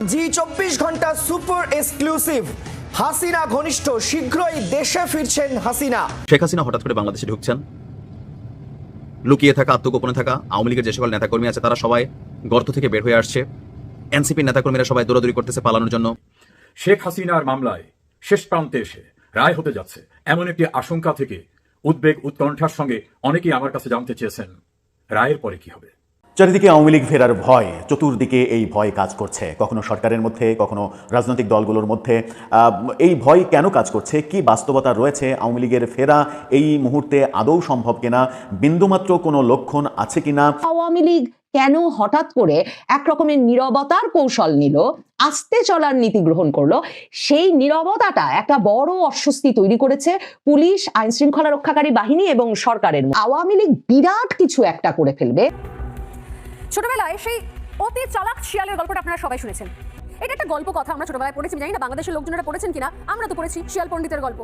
জি চব্বিশ ঘণ্টা super exclusive. Hasina ঘনিষ্ঠ শীঘ্রই দেশে ফিরছেন হাসিনা। শেখ হাসিনা হঠাৎ করে বাংলাদেশে ঢুকছেন। লুকিয়ে থাকা আত্মগোপনে থাকা আওয়ামী লীগের যে সকল নেতাকর্মী আছে তারা সবাই গর্ত থেকে বের হয়ে আসছে। এনসিপির নেতাকর্মীরা সবাই দৌড়াদৌড়ি করতেছে পালানোর জন্য। শেখ হাসিনার মামলায় শেষ প্রান্তে এসে রায় হতে যাচ্ছে। এমন একটি আশঙ্কা থেকে উদ্বেগ উৎকণ্ঠার সঙ্গে অনেকেই আমার কাছে জানতে চেয়েছেন রায়ের পরে কি হবে? চারিদিকে আওয়ামী লীগ ফেরার ভয়, চতুর্দিকে এই ভয় কাজ করছে। কখনো সরকারের মধ্যে, কখনো রাজনৈতিক দলগুলোর মধ্যে। এই ভয় কেন কাজ করছে? কি বাস্তবতা রয়েছে আওয়ামী লীগের ফেরা? এই মুহূর্তে আদৌ সম্ভব কিনা? বিন্দুমাত্র কোনো লক্ষণ আছে কিনা? আওয়ামী লীগ কেন হঠাৎ করে এক রকমের নীরবতার কৌশল নিল, আস্তে চলার নীতি গ্রহণ করল? সেই নীরবতাটা একটা বড় অস্বস্তি তৈরি করেছে পুলিশ আইন শৃঙ্খলা রক্ষাকারী বাহিনী এবং সরকারের আওয়ামী লীগ বিরাট কিছু একটা করে ফেলবে। ছোটবেলায় সেই অতি চালাক শিয়ালের গল্পটা আপনারা সবাই শুনেছেন। এটা একটা গল্প কথা আমরা ছোটবেলায় পড়েছি জানি না বাংলাদেশের লোকজনেরা পড়েছেন কিনা, আমরা তো পড়েছি শিয়াল পণ্ডিতের গল্প।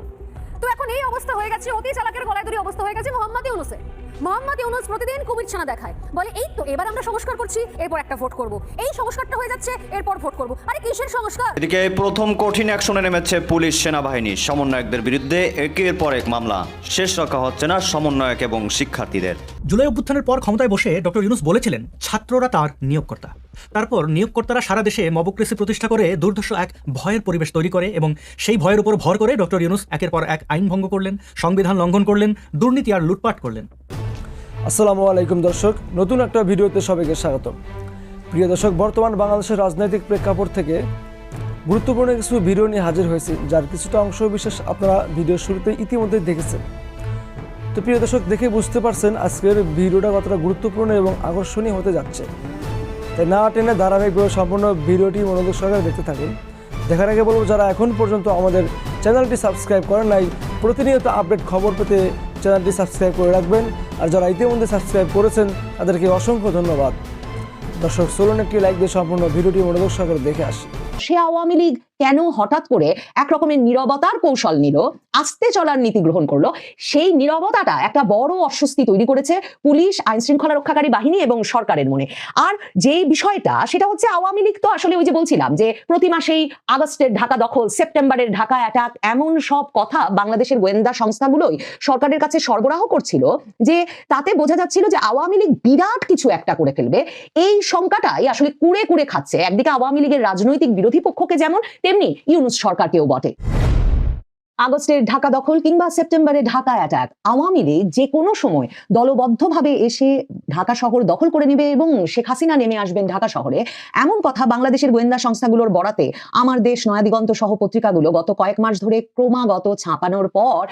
তো এখন এই অবস্থা হয়ে গেছে, অতি চালাকের গলায় দড়ি অবস্থা হয়ে গেছে, মোহাম্মদ ইউনুসে মোহাম্মদ ইউনুস প্রতিদিন কুমির ছানা দেখায়। বলে এই তো এবার আমরা সংস্কার করছি এরপর একটা ভোট করব। এই সংস্কারটা হয়ে যাচ্ছে এরপর ভোট করব। আরে কিসের সংস্কার? এদিকে প্রথম কঠিন অ্যাকশনে নেমেছে পুলিশ সেনাবাহিনী। সমন্বয়কদের বিরুদ্ধে একের পর এক মামলা। শেষ রক্ষা হচ্ছে না সমন্বয়ক এবং শিক্ষার্থীদের। জুলাই অভ্যুত্থানের পর ক্ষমতায় বসে ডক্টর ইউনুস বলেছিলেন ছাত্ররা তার নিয়োগকর্তা। তারপর নিয়োগকর্তারা সারা দেশে মবক্রেসি প্রতিষ্ঠা করে দুর্ধর্ষ এক ভয়ের পরিবেশ তৈরি করে এবং সেই ভয়ের উপর ভর করে ডক্টর ইউনুস একের পর এক আইন ভঙ্গ করলেন সংবিধান লঙ্ঘন করলেন দুর্নীতি আর লুটপাট করলেন। আসসালামু আলাইকুম দর্শক, নতুন একটা ভিডিওতে সবাইকে স্বাগত প্রিয় দর্শক, বর্তমান বাংলাদেশের রাজনৈতিক প্রেক্ষাপট থেকে গুরুত্বপূর্ণ কিছু ভিডিও নিয়ে হাজির হয়েছি, যার কিছুটা অংশ বিশেষ আপনারা ভিডিওর শুরুতে ইতিমধ্যে দেখেছেন। তো প্রিয় দর্শক, দেখে বুঝতে পারছেন আজকের ভিডিওটা কতটা গুরুত্বপূর্ণ এবং আকর্ষণীয় হতে যাচ্ছে। তাই না টেনে ধারাবাহিকভাবে সম্পূর্ণ ভিডিওটি মনোযোগ সহকারে দেখতে থাকুন। দেখার আগে বলব, যারা এখন পর্যন্ত আমাদের চ্যানেলটি সাবস্ক্রাইব করেন নাই, প্রতিনিয়ত আপডেট খবর পেতে চ্যানেলটি সাবস্ক্রাইব করে রাখবেন। আর যারা ইতিমধ্যে সাবস্ক্রাইব করেছেন, তাদেরকে অসংখ্য ধন্যবাদ। দর্শক, চলুন একটি লাইক দিয়ে সম্পূর্ণ ভিডিওটি মনোযোগ করে দেখে আসি। সে আওয়ামী লীগ কেন হঠাৎ করে এক রকমের নীরবতার কৌশল নিল, আস্তে চলার নীতি গ্রহণ করল, সেই নীরবতাটা একটা বড় অস্বস্তি তৈরি করেছে পুলিশ, আইন শৃঙ্খলা রক্ষাকারী বাহিনী এবং সরকারের মনে। আর যে বিষয়টা, সেটা হচ্ছে আওয়ামী লীগ তো আসলে ওই যে বলছিলাম যে প্রতি মাসেই আগস্টের ঢাকা দখল, সেপ্টেম্বরের ঢাকা অ্যাটাক, এমন সব কথা বাংলাদেশের গোয়েন্দা সংস্থাগুলোই সরকারের কাছে সরবরাহ করছিল যে তাতে বোঝা যাচ্ছিল যে আওয়ামী লীগ বিরাট কিছু একটা করে ফেলবে। এই শঙ্কাটাই আসলে কুড়ে কুড়ে খাচ্ছে। একদিকে আওয়ামী লীগের রাজনৈতিক বিরোধী পক্ষকে যেমন তেমনি ইউনুস সরকারকেও বটে। আগস্টের ঢাকা দখল কিংবা সেপ্টেম্বরে ঢাকা অ্যাটাক আওয়ামী লীগ যে কোনো সময় দলবদ্ধভাবে এসে ঢাকা শহর দখল করে নেবে এবং শেখ হাসিনা নেমে আসবেন ঢাকা শহরে, এমন কথা বাংলাদেশের গোয়েন্দা সংস্থাগুলোর বরাতে আমার দেশ নয়াদিগন্ত সহ পত্রিকাগুলো গত কয়েক মাস ধরে ক্রমাগত ছাপানোর পর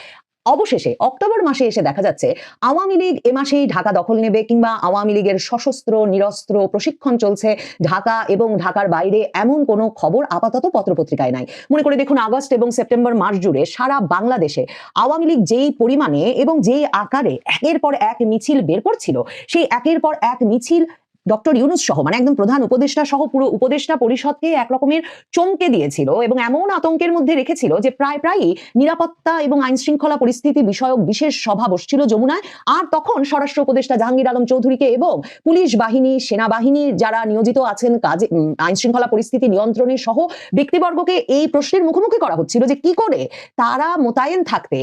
অবশেষে অক্টোবর মাসে এসে দেখা যাচ্ছে আওয়ামী লীগ এ মাসেই ঢাকা দখল নেবে কিংবা আওয়ামী লীগের সশস্ত্র, নিরস্ত্র প্রশিক্ষণ চলছে ঢাকা এবং ঢাকার বাইরে এমন কোনো খবর আপাতত পত্রপত্রিকায় নাই। মনে করে দেখুন আগস্ট এবং সেপ্টেম্বর মাস জুড়ে সারা বাংলাদেশে আওয়ামী লীগ যেই পরিমাণে এবং যেই আকারে একের পর এক মিছিল বের করছিল, সেই একের পর এক মিছিল ডক্টর ইউনুস সহ মানে একদম প্রধান উপদেষ্টা সহ, পুরো উপদেষ্টা পরিষদকে এক রকমের চমকে দিয়েছিল এবং এমন আতঙ্কের মধ্যে রেখেছিল যে প্রায় প্রায়ই নিরাপত্তা এবং আইন শৃঙ্খলা পরিস্থিতি বিষয়ক বিশেষ সভা বসছিল যমুনায়। আর তখন স্বরাষ্ট্র উপদেষ্টা জাহাঙ্গীর আলম চৌধুরীকে এবং পুলিশ বাহিনী সেনাবাহিনীর যারা নিয়োজিত আছেন, কাজে আইন শৃঙ্খলা পরিস্থিতি নিয়ন্ত্রণে সহ, ব্যক্তিবর্গকে এই প্রশ্নের মুখোমুখি করা হচ্ছিল যে কি করে তারা মোতায়েন থাকতে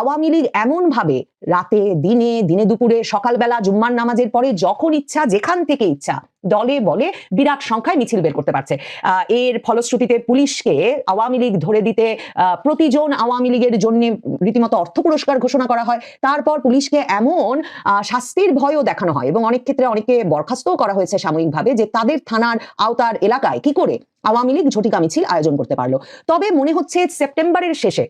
আওয়ামী লীগ এমনভাবে রাতে, দিনে দিনে দুপুরে, সকালবেলা জুম্মার নামাজের পরে যখন ইচ্ছা যেখান থেকে ইচ্ছা দলে বলে বিরাট সংখ্যায় মিছিল বের করতে পারছে। এর ফলশ্রুতিতে পুলিশকে আওয়ামী লীগ ধরে দিতে প্রতিজন আওয়ামী লীগের জন্য রীতিমতো অর্থ পুরস্কার ঘোষণা করা হয়। তারপর পুলিশকে এমন শাস্তির ভয়ও দেখানো হয় এবং অনেক ক্ষেত্রে অনেকে বরখাস্তও করা হয়েছে সাময়িকভাবে যে তাদের থানার আওতার এলাকায় কি করে আওয়ামী লীগ ঝটিকা মিছিল আয়োজন করতে পারল। তবে মনে হচ্ছে সেপ্টেম্বরের শেষে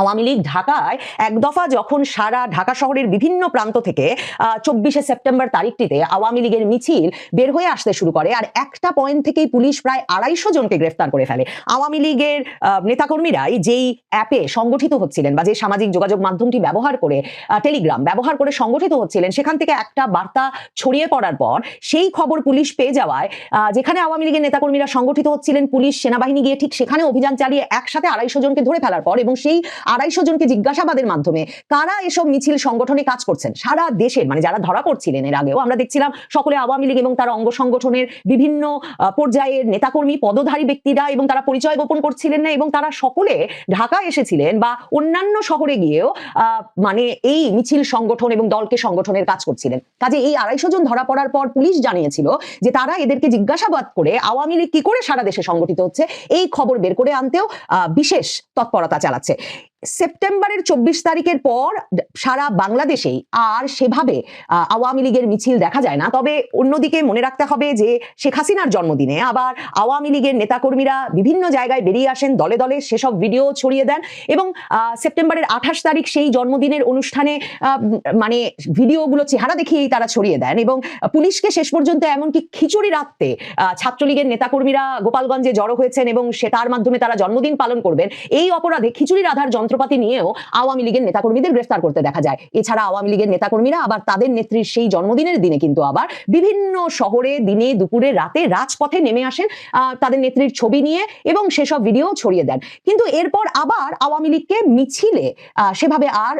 আওয়ামী লীগ ঢাকায় এক দফা যখন সারা ঢাকা শহরের বিভিন্ন প্রান্ত থেকে চব্বিশে সেপ্টেম্বর তারিখটিতে আওয়ামী লীগের মিছিল বের হয়ে আসতে শুরু করে আর একটা পয়েন্ট থেকেই পুলিশ প্রায় আড়াইশো জনকে গ্রেফতার করে ফেলে। আওয়ামী লীগের নেতাকর্মীরাই যেই অ্যাপে সংগঠিত হচ্ছিলেন বা যে সামাজিক যোগাযোগ মাধ্যমটি ব্যবহার করে টেলিগ্রাম ব্যবহার করে সংগঠিত হচ্ছিলেন, সেখান থেকে একটা বার্তা ছড়িয়ে পড়ার পর সেই খবর পুলিশ পেয়ে যাওয়ায় যেখানে আওয়ামী লীগের নেতাকর্মীরা সংগঠিত হচ্ছিলেন, পুলিশ সেনাবাহিনী গিয়ে ঠিক সেখানে অভিযান চালিয়ে একসাথে আড়াইশো জনকে ধরে ফেলার পর এবং সেই আড়াইশো জনকে জিজ্ঞাসাবাদের মাধ্যমে কারা এসব মিছিল সংগঠনে কাজ করছেন? সারা দেশের মানে যারা ধরা পড়ছিলেন এর আগেও, আমরা দেখছিলাম সকলে আওয়ামী লীগ এবং তার অঙ্গ সংগঠনের বিভিন্ন পর্যায়ের নেতাকর্মী, পদধারী ব্যক্তিরা এবং তারা পরিচয় গোপন করছিলেন না এবং তারা সকলে ঢাকা এসেছিলেন বা অন্যান্য শহরে গিয়েও মানে এই মিছিল সংগঠন এবং দলকে সংগঠনের কাজ করছিলেন। কাজে এই আড়াইশো জন ধরা পড়ার পর পুলিশ জানিয়েছিল যে তারা এদেরকে জিজ্ঞাসাবাদ করে আওয়ামী লীগ কি করে সারা দেশে সংগঠিত হচ্ছে, এই খবর বের করে আনতেও বিশেষ তৎপরতা চালাচ্ছে। সেপ্টেম্বরের চব্বিশ তারিখের পর সারা বাংলাদেশেই আর সেভাবে আওয়ামী লীগের মিছিল দেখা যায় না। তবে অন্যদিকে মনে রাখতে হবে যে শেখ হাসিনার জন্মদিনে আবার আওয়ামী লীগের নেতাকর্মীরা বিভিন্ন জায়গায় বেরিয়ে আসেন, দলে দলে সেসব ভিডিও ছড়িয়ে দেন এবং সেপ্টেম্বরের আঠাশ তারিখ সেই জন্মদিনের অনুষ্ঠানে মানে ভিডিওগুলো, চেহারা দেখিয়েই তারা ছড়িয়ে দেন এবং পুলিশকে শেষ পর্যন্ত এমনকি খিচুড়ি রাখতে ছাত্রলীগের নেতাকর্মীরা গোপালগঞ্জে জড়ো হয়েছেন এবং সে তার মাধ্যমে তারা জন্মদিন পালন করবেন। এই অপরাধে খিচুড়ি রাধার যন্ত্রপাতি নিয়েও আওয়ামী লীগের নেতাকর্মীদের গ্রেফতার করতে দেখা যায়। এছাড়া আওয়ামী লীগের নেতাকর্মীরা আবার তাদের নেত্রীর সেই জন্মদিনের দিনে কিন্তু আবার বিভিন্ন শহরে দিনে দুপুরে রাতে রাজপথে নেমে আসেন তাদের নেত্রীর ছবি নিয়ে এবং সেসব ভিডিও ছড়িয়ে দেন। কিন্তু এরপর আবার আওয়ামী লীগকে মিছিলে সেভাবে আর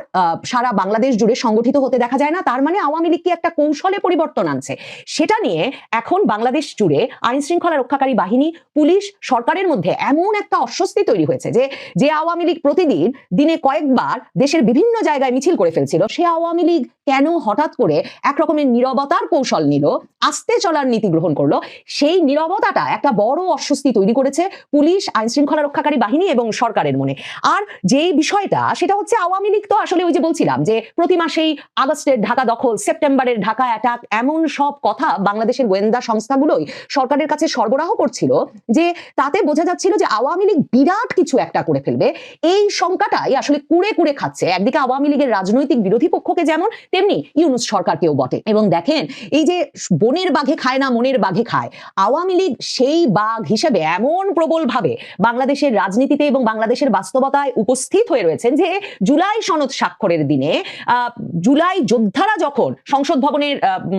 সারা বাংলাদেশ জুড়ে সংগঠিত হতে দেখা যায় না। তার মানে আওয়ামী লীগ কি একটা কৌশলে পরিবর্তন আনছে? সেটা নিয়ে এখন বাংলাদেশ জুড়ে আইন শৃঙ্খলা রক্ষাকারী বাহিনী, পুলিশ, সরকারের মধ্যে এমন একটা অস্বস্তি তৈরি হয়েছে যে যে আওয়ামী লীগ প্রতিদিন দিনে কয়েকবার দেশের বিভিন্ন জায়গায় মিছিল করে ফেলছিল। সে আওয়ামী লীগ কেন হঠাৎ করে এক রকমের নীরবতার কৌশল নিল, আস্তে চলার নীতি গ্রহণ করল, সেই নীরবতাটা একটা বড় অস্বস্তি তৈরি করেছে পুলিশ আইন শৃঙ্খলা রক্ষাকারী বাহিনী এবং সরকারের মনে। আর যেই বিষয়টা, সেটা হচ্ছে আওয়ামী লীগ তো আসলে ওই যে বলছিলাম যে প্রতি মাসেই আগস্টের ঢাকা দখল, সেপ্টেম্বরের ঢাকা অ্যাটাক, এমন সব কথা বাংলাদেশের গোয়েন্দা সংস্থাগুলোই সরকারের কাছে সরবরাহ করছিল যে তাতে বোঝা যাচ্ছিল যে আওয়ামী লীগ বিরাট কিছু একটা করে ফেলবে। এই শঙ্কাটাই আসলে কুড়ে কুড়ে খাচ্ছে, একদিকে আওয়ামী লীগের রাজনৈতিক বিরোধী পক্ষকে যেমন, তেমনি ইউনুস সরকারকেও বটে। এবং দেখেন, এই যে বনের বাঘে খায় না, মনের বাঘে খায়, আওয়ামী লীগ সেই বাঘ হিসেবে এমন প্রবলভাবে বাংলাদেশের রাজনীতিতে এবং বাংলাদেশের বাস্তবতায় উপস্থিত হয়ে রয়েছেন যে, জুলাই সনদ স্বাক্ষরের দিনে জুলাই যোদ্ধারা যখন সংসদ ভবনের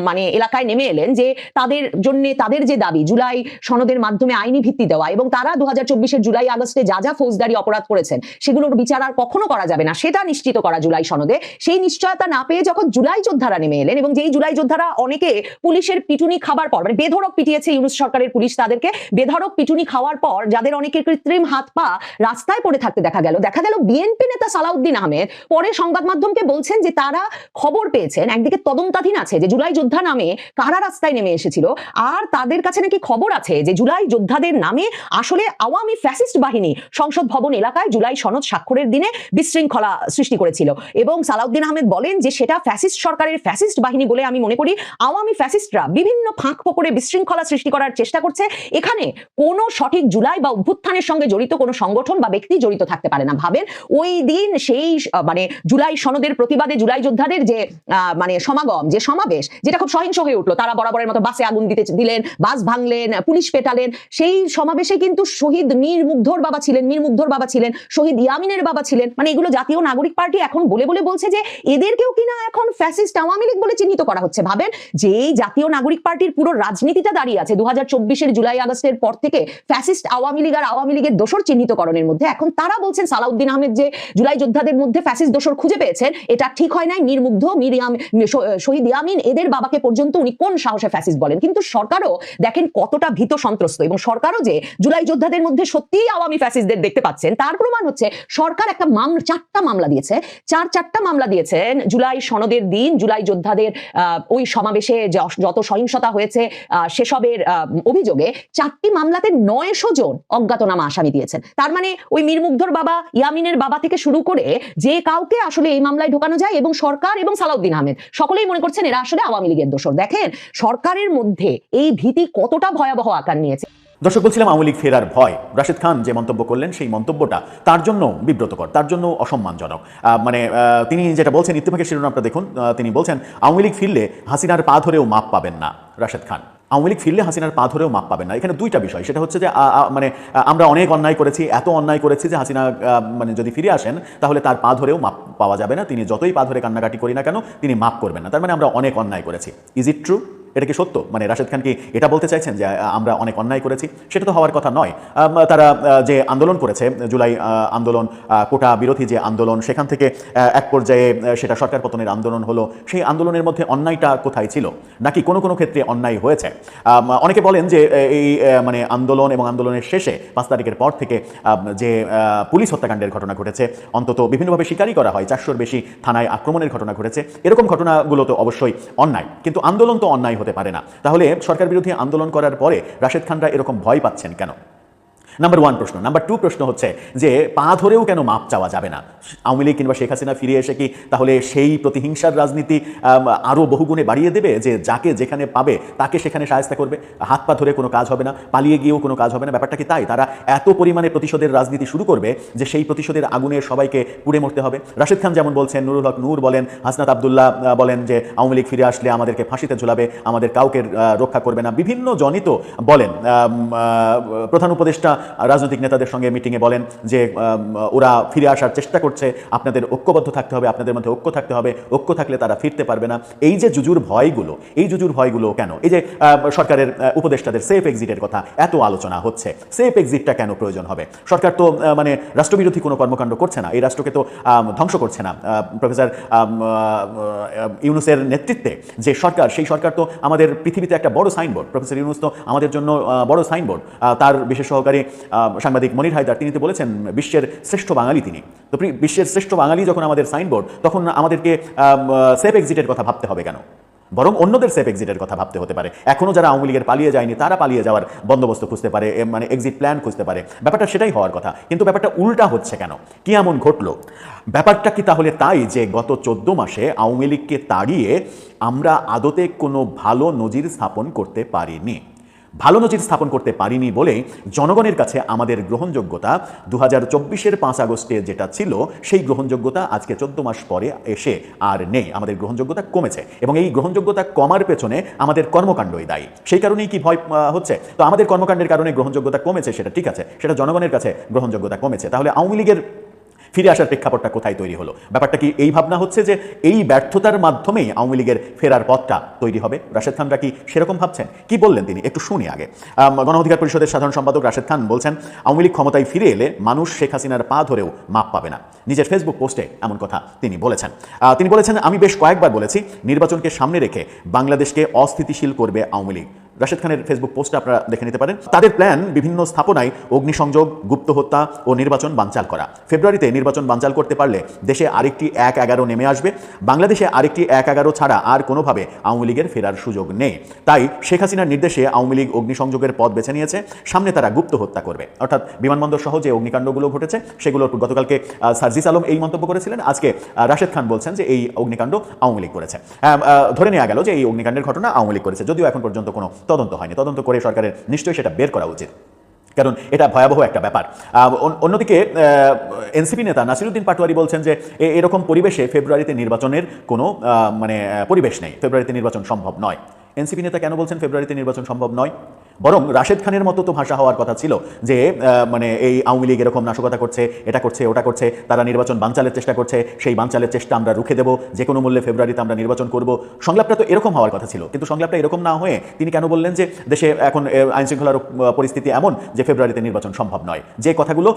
মানে এলাকায় নেমে এলেন যে, তাদের জন্য, তাদের যে দাবি, জুলাই সনদের মাধ্যমে আইনি ভিত্তি দেওয়া এবং তারা দু হাজার জুলাই আগস্টে যা যা ফৌজদারি অপরাধ করেছেন, সেগুলোর বিচার আর কখনো করা যাবে না। সেটা নিশ্চিত করা জুলাই সনদে। সেই নিশ্চয়তা না পেয়ে যখন জুলাই যোদ্ধারা নেমে এলেন এবং যেই জুলাই যোদ্ধারা অনেকে পুলিশের পিটুনি খাবার পর মানে বেধরক পিটিয়েছে ইউনুস সরকারের পুলিশ তাদেরকে বেধরক পিটুনি খাওয়ার পর যাদের অনেকের কৃত্রিম হাত পা রাস্তায় পড়ে থাকতে দেখা গেল দেখা গেল বিএনপি নেতা সালাউদ্দিন আহমেদ পরে সংবাদ মাধ্যমকে বলছেন যে তারা খবর পেয়েছেন, একদিকে তদন্তাধীন আছে যে জুলাই যোদ্ধা নামে কারা রাস্তায় নেমে এসেছিল, আর তাদের কাছে নাকি খবর আছে যে জুলাই যোদ্ধাদের নামে আসলে আওয়ামী ফ্যাসিস্ট বাহিনী সংসদ ভবন এলাকায় জুলাই সনদ স্বাক্ষরের দিনে বিশৃঙ্খলা সৃষ্টি করেছিল। এবং সালাউদ্দিন আহমেদ বলেন যে সেটা ফ্যাসিস্ট সরকারের ফ্যাসিস্ট বাহিনী বলে আমি মনে করি। আওয়ামী ফ্যাসিস্টরা বিভিন্ন ফাঁক ফোকরে বিশৃঙ্খলা সৃষ্টি করার চেষ্টা করছে। এখানে কোনো সঠিক জুলাই বা অভ্যুত্থানের সঙ্গে জড়িত কোনো সংগঠন বা ব্যক্তি জড়িত থাকতে পারে না। ভাবেন ওই দিন সেই মানে জুলাই সনদের প্রতিবাদে জুলাই যোদ্ধাদের যে মানে সমাগম, যে সমাবেশ, যেটা খুব সহিংস হয়ে উঠল। তারা বরাবরের মতো বাসে আগুন দিতে দিলেন, বাস ভাঙলেন, পুলিশ পেটালেন। সেই সমাবেশে কিন্তু শহীদ মীর মুগ্ধর বাবা ছিলেন, মীর মুগ্ধর বাবা ছিলেন, শহীদ ইয়ামিনের বাবা ছিলেন। মানে এগুলো জাতীয় নাগরিক পার্টি এখন বলে বলে বলছে যে এদেরকেও কিনা এখন ফ্যাসিস্ট আওয়ামী লীগ বলে চিহ্নিত করা হচ্ছে। ভাবেন যে এই জাতীয় নাগরিক পার্টির পুরো রাজনীতিটা দাঁড়িয়ে আছে। দু হাজার জুলাই আগস্টের পর থেকে ফ্যাসিস্ট আওয়ামী লীগ আর আওয়ামী লীগের দোষর চিহ্নিতকরণের মধ্যে এখন তারা বলছেন সালাউদ্দিন আহমেদ যে জুলাই যোদ্ধাদের মধ্যে ফ্যাসিস্ট দোষর খুঁজে পেয়েছেন, এটা ঠিক হয় নাই। মীর মুগ্ধ মীর শহীদ ইয়ামিন, এদের বাবাকে পর্যন্ত উনি কোন সাহসে ফ্যাসিস্ট বলেন? কিন্তু সরকারও দেখেন কতটা ভীত সন্ত্রস্ত এবং সরকারও যে জুলাই যোদ্ধাদের মধ্যে সত্যিই আওয়ামী ফ্যাসিস্টদের দেখতে পাচ্ছেন, তার প্রমাণ হচ্ছে সরকার একটা মামলা, চারটা মামলা দিয়েছে। চার, চারটা মামলা দিয়েছেন জুলাই সনদের দিন, জুলাই যোদ্ধাদের ওই সমাবেশে যত সহিংসতা হয়েছে সেসবের অভিযোগে চারটি মামলাতে নয়শো জন অজ্ঞাতনামা আসামি দিয়েছেন। তার মানে ওই মীরমুগ্ধর বাবা, ইয়ামিনের বাবা থেকে শুরু করে যে কাউকে আসলে এই মামলায় ঢোকানো যায় এবং সরকার এবং সালাউদ্দিন আহমেদ, সকলেই মনে করছেন এরা আসলে আওয়ামী লীগের দোষর। দেখেন, সরকারের মধ্যে এই ভীতি কতটা ভয়াবহ আকার নিয়েছে। দর্শক, বলছিলাম আওয়ামী লীগ ফেরার ভয়। রাশেদ খান যে মন্তব্য করলেন, সেই মন্তব্যটা তার জন্য বিব্রতকর, তার জন্য অসম্মানজনক। মানে তিনি যেটা বলছেন, ইত্তেফাকের শিরোনামটা দেখুন তিনি বলছেন, আওয়ামী লীগ ফিরলে হাসিনার পা ধরেও মাপ পাবেন না। রাশেদ খান, আওয়ামী লীগ ফিরলে হাসিনার পা ধরেও মাপ পাবেন না। এখানে দুইটা বিষয়, সেটা হচ্ছে যে মানে আমরা অনেক অন্যায় করেছি, এত অন্যায় করেছি যে হাসিনা মানে যদি ফিরে আসেন, তাহলে তার পা ধরেও মাপ পাওয়া যাবে না। তিনি যতই পা ধরে কান্নাকাটি করি না কেন, তিনি মাপ করবেন না। তার মানে আমরা অনেক অন্যায় করেছি। ইজ ইট ট্রু এটা কি সত্য? মানে রাশেদ খান কি এটা বলতে চাইছেন যে আমরা অনেক অন্যায় করেছি? সেটা তো হওয়ার কথা নয়। তারা যে আন্দোলন করেছে, জুলাই আন্দোলন কোটা বিরোধী যে আন্দোলন, সেখান থেকে এক পর্যায়ে সেটা সরকার পতনের আন্দোলন হলো, সেই আন্দোলনের মধ্যে অন্যায়টা কোথায় ছিল? নাকি কোনো কোনো ক্ষেত্রে অন্যায় হয়েছে? অনেকে বলেন যে এই মানে আন্দোলন এবং আন্দোলনের শেষে পাঁচ তারিখের পর থেকে যে পুলিশ হত্যাকাণ্ডের ঘটনা ঘটেছে, অন্তত বিভিন্নভাবে স্বীকারই করা হয়। চারশোর বেশি থানায় আক্রমণের ঘটনা ঘটেছে। এরকম ঘটনাগুলো তো অবশ্যই অন্যায়। কিন্তু আন্দোলন তো অন্যায় হতে পারে না। তাহলে সরকার বিরোধী আন্দোলন করার পরে রাশেদ খানরা এরকম ভয় পাচ্ছেন কেন? নাম্বার ওয়ান প্রশ্ন। নাম্বার টু প্রশ্ন হচ্ছে যে, পা ধরেও কেন মাপ চাওয়া যাবে না? আওয়ামী লীগ কিংবা শেখ হাসিনা ফিরে এসে কি তাহলে সেই প্রতিহিংসার রাজনীতি আরও বহুগুণে বাড়িয়ে দেবে যে, যাকে যেখানে পাবে তাকে সেখানে সাহায্য করবে? হাত পা ধরে কোনো কাজ হবে না, পালিয়ে গিয়েও কোনো কাজ হবে না, ব্যাপারটা কি তাই? তারা এত পরিমাণে প্রতিশোধের রাজনীতি শুরু করবে যে, সেই প্রতিশোধের আগুনে সবাইকে পুড়ে মরতে হবে। রাশেদ খান যেমন বলছেন, নুরুল হক নূর বলেন, হাসনাত আবদুল্লাহ বলেন যে, আওয়ামী লীগ ফিরে আসলে আমাদেরকে ফাঁসিতে ঝুলাবে, আমাদের কাউকে রক্ষা করবে না। বিভিন্ন জনিত বলেন প্রধান উপদেষ্টা রাজনৈতিক নেতাদের সঙ্গে মিটিংয়ে বলেন যে ওরা ফিরে আসার চেষ্টা করছে, আপনাদের ঐক্যবদ্ধ থাকতে হবে, আপনাদের মধ্যে ঐক্য থাকতে হবে, ঐক্য থাকলে তারা ফিরতে পারবে না। এই যে জুজুর ভয়গুলো, এই জুজুর ভয়গুলো কেন? এই যে সরকারের উপদেষ্টাদের সেফ এক্সিটের কথা এত আলোচনা হচ্ছে সেফ এক্সিটটা কেন প্রয়োজন হবে? সরকার তো মানে রাষ্ট্রবিরোধী কোনো কর্মকাণ্ড করছে না, এই রাষ্ট্রকে তো ধ্বংস করছে না। প্রফেসর ইউনুসের নেতৃত্বে যে সরকার, সেই সরকার তো আমাদের পৃথিবীতে একটা বড় সাইনবোর্ড প্রফেসর ইউনুস তো আমাদের জন্য বড় সাইনবোর্ড তার বিশেষ সহকারী সাংবাদিক মনির হায়দার, তিনি বলেছেন বিশ্বের শ্রেষ্ঠ বাঙালি তিনি। তো বিশ্বের শ্রেষ্ঠ বাঙালি যখন আমাদের সাইনবোর্ড, তখন আমাদেরকে সেফ এক্সিটের কথা ভাবতে হবে কেন? বরং অন্যদের সেফ এক্সিটের কথা ভাবতে হতে পারে। এখনও যারা আওয়ামী লীগের পালিয়ে যায়নি, তারা পালিয়ে যাওয়ার বন্দোবস্ত খুঁজতে পারে মানে এক্সিট প্ল্যান খুঁজতে পারে। ব্যাপারটা সেটাই হওয়ার কথা। কিন্তু ব্যাপারটা উল্টা হচ্ছে কেন? কি এমন ঘটলো? ব্যাপারটা কি তাহলে তাই যে গত চোদ্দ মাসে আওয়ামী লীগকে তাড়িয়ে আমরা আদতে কোনো ভালো নজির স্থাপন করতে পারিনি? ভালো নজির স্থাপন করতে পারিনি বলে জনগণের কাছে আমাদের গ্রহণযোগ্যতা দু হাজার চব্বিশের পাঁচ আগস্টে যেটা ছিল, সেই গ্রহণযোগ্যতা আজকে চোদ্দ মাস পরে এসে আর নেই। আমাদের গ্রহণযোগ্যতা কমেছে এবং এই গ্রহণযোগ্যতা কমার পেছনে আমাদের কর্মকাণ্ডই দায়ী। সেই কারণেই কি ভয় হচ্ছে? তো আমাদের কর্মকাণ্ডের কারণে গ্রহণযোগ্যতা কমেছে, সেটা ঠিক আছে। সেটা জনগণের কাছে গ্রহণযোগ্যতা কমেছে। তাহলে আওয়ামী লীগের ফিরে আসার প্রেক্ষাপটটা কোথায় তৈরি হলো? ব্যাপারটা কি এই ভাবনা হচ্ছে যে এই ব্যর্থতার মাধ্যমেই আওয়ামী লীগের ফেরার পথটা তৈরি হবে? রাশেদ খানরা কি সেরকম ভাবছেন? কি বললেন তিনি? একটু শুনি আগে। আম, গণ অধিকার পরিষদের সাধারণ সম্পাদক রাশেদ খান বলছেন আওয়ামী লীগ ক্ষমতায় ফিরে এলে মানুষ শেখ হাসিনার পা ধরেও মাপ পাবে না। নিজের ফেসবুক পোস্টে এমন কথা তিনি বলেছেন। তিনি বলেছেন আমি বেশ কয়েকবার বলেছি নির্বাচনকে সামনে রেখে বাংলাদেশকে অস্থিতিশীল করবে আওয়ামী লীগ। রাশেদ খানের ফেসবুক পোস্টে আপনারা দেখে নিতে পারেন। তাদের প্ল্যান বিভিন্ন স্থাপনায় অগ্নিসংযোগ গুপ্ত হত্যা ও নির্বাচন বানচাল করা। ফেব্রুয়ারিতে নির্বাচন বানচাল করতে পারলে দেশে আরেকটি এক এগারো নেমে আসবে। বাংলাদেশে আরেকটি এক এগারো ছাড়া আর কোনোভাবে আওয়ামী লীগের ফেরার সুযোগ নেই। তাই শেখ হাসিনার নির্দেশে আওয়ামী লীগ অগ্নিসংযোগের পথ বেছে নিয়েছে। সামনে তারা গুপ্ত হত্যা করবে। অর্থাৎ বিমানবন্দর সহ যে অগ্নিকাণ্ডগুলো ঘটেছে সেগুলো গতকালকে সার্জিস আলম এই মন্তব্য করেছিলেন। আজকে রাশেদ খান বলছেন যে এই অগ্নিকাণ্ড আওয়ামী লীগ করেছে। আহ, ধরে নেওয়া গেল যে এই অগ্নিকাণ্ডের ঘটনা আওয়ামী লীগ করেছে। যদিও এখন পর্যন্ত কোনো তদন্ত হয়নি তদন্ত করে সরকারের নিশ্চয়ই সেটা বের করা উচিত। কারণ এটা ভয়াবহ একটা ব্যাপার। অন্যদিকে এনসিপি নেতা নাসিরুদ্দিন পাটোয়ারি বলছেন যে এরকম পরিবেশে ফেব্রুয়ারিতে নির্বাচনের কোনো মানে পরিবেশ নেই। ফেব্রুয়ারিতে নির্বাচন সম্ভব নয়। এনসিপি নেতা কেন বলছেন ফেব্রুয়ারিতে নির্বাচন সম্ভব নয়? বরং রাশেদ খানের মতো তো ভাষা হওয়ার কথা ছিল যে মানে এই আওয়ামী লীগ এরকম নাশকতা করছে, এটা করছে, ওটা করছে, তারা নির্বাচন বানচালের চেষ্টা করছে, সেই বানচালের চেষ্টা আমরা রুখে দেবো, যে কোনো মূল্যে ফেব্রুয়ারিতে আমরা নির্বাচন করব। সংলাপটা তো এরকম হওয়ার কথা ছিল, কিন্তু সংলাপটা এরকম না হয়ে তিনি কেন বললেন যে, দেশে এখন আইন শৃঙ্খলার পরিস্থিতি এমন যে ফেব্রুয়ারিতে নির্বাচন সম্ভব নয়। যে কথাগুলো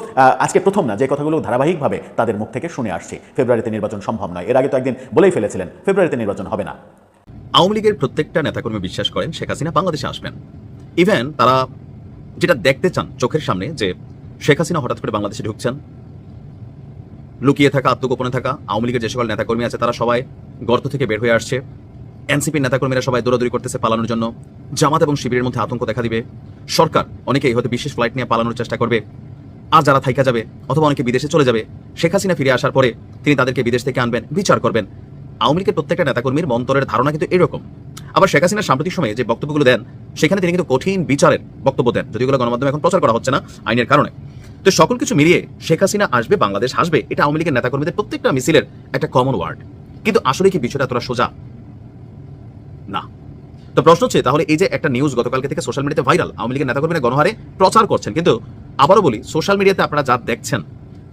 আজকে প্রথম না, যে কথাগুলো ধারাবাহিকভাবে তাদের মুখ থেকে শুনে আসছে, ফেব্রুয়ারিতে নির্বাচন সম্ভব নয়। এর আগে তো একদিন বলেই ফেলেছিলেন, ফেব্রুয়ারিতে নির্বাচন হবে না। আওয়ামী লীগের প্রত্যেকটা নেতাকর্মী বিশ্বাস করেন, শেখ হাসিনা বাংলাদেশে আসবেন। ইভেন তারা যেটা দেখতে চান চোখের সামনে যে শেখ হাসিনা হঠাৎ করে বাংলাদেশে ঢুকছেন, লুকিয়ে থাকা, আত্মগোপনে থাকা, আওয়ামী লীগের যে সকল নেতাকর্মী আছে তারা সবাই গর্ত থেকে বের হয়ে আসছে। এনসিপির নেতাকর্মীরা সবাই দৌড়াদৌড়ি করতেছে পালানোর জন্য। জামাত এবং শিবিরের মধ্যে আতঙ্ক দেখা দিবে। সরকার অনেকেই হয়তো বিশেষ ফ্লাইট নিয়ে পালানোর চেষ্টা করবে। আর যারা থাইকা যাবে অথবা অনেকে বিদেশে চলে যাবে, শেখ হাসিনা ফিরে আসার পরে তিনি তাদেরকে বিদেশ থেকে আনবেন, বিচার করবেন। আওয়ামী লীগের প্রত্যেকটা নেতাকর্মীর মন্তরের ধারণা কিন্তু এরকম। আবার শেখ হাসিনা সাম্প্রতিক সময়ে যে বক্তব্যগুলো দেন সেখানে তিনি কিন্তু কঠিন বিচারের বক্তব্য দেন। যদি এগুলো গণমাধ্যমে এখন প্রচার করা হচ্ছে না আইনের কারণে। তো সকল কিছু মিলিয়ে শেখ হাসিনা আসবে, বাংলাদেশ আসবে এটা আওয়ামী লীগের নেতাকর্মীদের প্রত্যেকটা মিছিলের একটা কমন ওয়ার্ড কিন্তু আসলে কি বিষয়টা এতটা সোজা? না। তো প্রশ্ন হচ্ছে, তাহলে এই যে একটা নিউজ গতকালকে থেকে সোশ্যাল মিডিয়াতে ভাইরাল আওয়ামী লীগের নেতাকর্মীরা গণহারে প্রচার করছেন। কিন্তু আবারও বলি সোশ্যাল মিডিয়াতে আপনারা যা দেখছেন,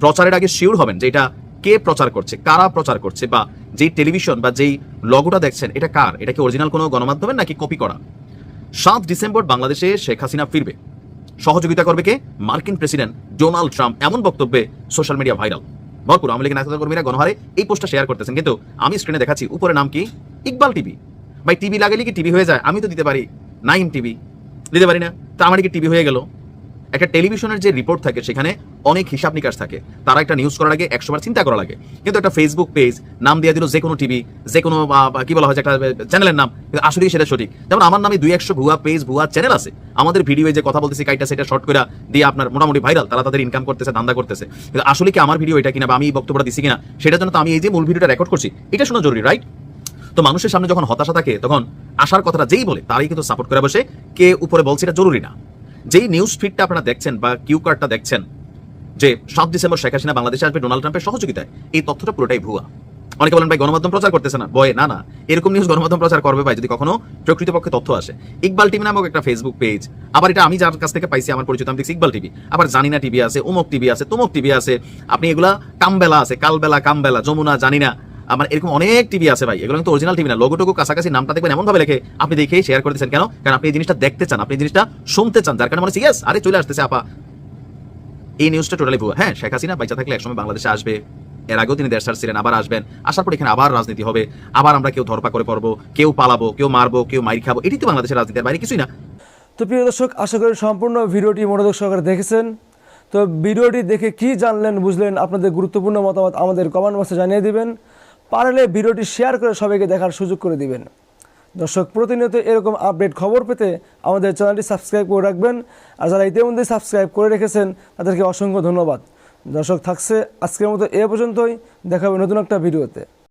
প্রচারের আগে শিওর হবেন যে এটা কে প্রচার করছে, কারা প্রচার করছে, বা যেই টেলিভিশন বা যেই লগোটা দেখছেন, এটা কার? এটা কি অরিজিনাল কোনো গণমাধ্যমের নাকি কপি করা? সাত ডিসেম্বর বাংলাদেশে শেখ হাসিনা ফিরবে। সহযোগিতা করবে কে? মার্কিন প্রেসিডেন্ট ডোনাল্ড ট্রাম্প। এমন বক্তব্যে সোশ্যাল মিডিয়া ভাইরাল। ভরপুর আওয়ামী লীগের নেতা কর্মীরা গণহারে এই পোস্টটা শেয়ার করতেছেন। কিন্তু আমি স্ক্রিনে দেখাচ্ছি উপরে নাম কি? ইকবাল টিভি। ভাই, টিভি লাগালে কি টিভি হয়ে যায়? আমি তো দিতে পারি। Nine TV. দিতে পারি না। তা আমার কি টিভি হয়ে গেল? একটা টেলিভিশনের যে রিপোর্ট থাকে, সেখানে অনেক হিসাব নিকাশ থাকে। তারা একটা নিউজ করার আগে একশোবার চিন্তা করা লাগে। কিন্তু একটা ফেসবুক পেজ নাম দিয়ে দিল যে কোনো টিভি যে কোনো কি বলা হয় একটা চ্যানেলের নাম আসলেই সেটা সঠিক। যেমন আমার নামে দুই একশো ভুয়া পেজ ভুয়া চ্যানেল আছে। আমাদের ভিডিও যে কথা বলতেছি কাইটা সেটা শর্ট করে দিয়ে আপনার মোটামুটি ভাইরাল তারা তাদের ইনকাম করতেছে, ধান্দা করতেছে। কিন্তু আসলে কি আমার ভিডিও এটা কিনা, বা আমি বক্তব্যটা দিছি কিনা, সেটার জন্য তো আমি এই যে মূল ভিডিওটা রেকর্ড করছি, এটা শোনা জরুরি রাইট তো মানুষের সামনে যখন হতাশা থাকে, তখন আসার কথাটা যেই বলে, তারাই কিন্তু সাপোর্ট করে বসে, কে উপরে বলছে এটা জরুরি না। যেই নিউজ ফিডটা আপনারা দেখছেন বা কিউ কার্ডটা দেখছেন, যে সাত ডিসেম্বর শেখ হাসিনা বাংলাদেশে আসবে ডোনাল্ড ট্রাম্পের সহযোগিতায়, এই তথ্যটা পুরোটাই ভুয়া। অনেকে বলেন, ভাই, গণমাধ্যম প্রচার করতেছে না। বয়ে, না না। এরকম নিউজ গণমাধ্যম প্রচার করবে ভাই, যদি কখনো প্রকৃতপক্ষে তথ্য আসে। ইকবাল টিভি নামক একটা ফেসবুক পেজ আবার এটা আমি যার কাছ থেকে পাইছি, আমার পরিচিত, আমি দেখছি ইকবাল টিভি। আবার জানিনা টিভি আছে, উমক টিভি আছে, তুমক টিভি আছে। আপনি এগুলা কামবেলা আছে, কালবেলা, কামবেলা, যমুনা জানিনা আমার এরকম অনেক টিভি আছে ভাই, এগুলো কিন্তু অরিজিনাল টিভি না। লোগোটুকু কাছাকাছি নামটা দেখবেন এমন ভাবে লেখে, আপনি দেখে শেয়ার করে দিচ্ছেন কেন? কারণ আপনি এই জিনিসটা দেখতে চান, আপনি জিনিসটা শুনতে চান। যার কারণে মনে হচ্ছে আরে চলে আসতেছে আপা। এই নিউজটা টোটালি ভুয়া। হ্যাঁ শেখ হাসিনা বাইচা থাকলে একসময় বাংলাদেশে আসবে। এর আগেও তিনি দেশ ছাড়ছিলেন, আবার আসবেন। আসার পর এখানে আবার রাজনীতি হবে। আবার আমরা কেউ ধরপা করে পড়ব, কেউ পালাবো, কেউ মারবো, কেউ মাইর খাব। এটি তো বাংলাদেশের রাজনীতির বাইরে কিছুই না। তো প্রিয় দর্শক, আশা করি সম্পূর্ণ ভিডিওটি মনোযোগ সহকারে দেখেছেন। তো ভিডিওটি দেখে কি জানলেন, বুঝলেন, আপনাদের গুরুত্বপূর্ণ মতামত আমাদের কমেন্ট বক্সে জানিয়ে দিবেন। পারলে ভিডিওটি শেয়ার করে সবাইকে দেখার সুযোগ করে দিবেন। দর্শক, প্রতিনিয়ত এরকম আপডেট খবর পেতে আমাদের চ্যানেলটি সাবস্ক্রাইব করে রাখবেন। আর যারা ইতিমধ্যে সাবস্ক্রাইব করে রেখেছেন, তাদেরকে অসংখ্য ধন্যবাদ। দর্শক, থাকছে আজকের মতো এ পর্যন্তই। দেখাবে নতুন একটা ভিডিওতে।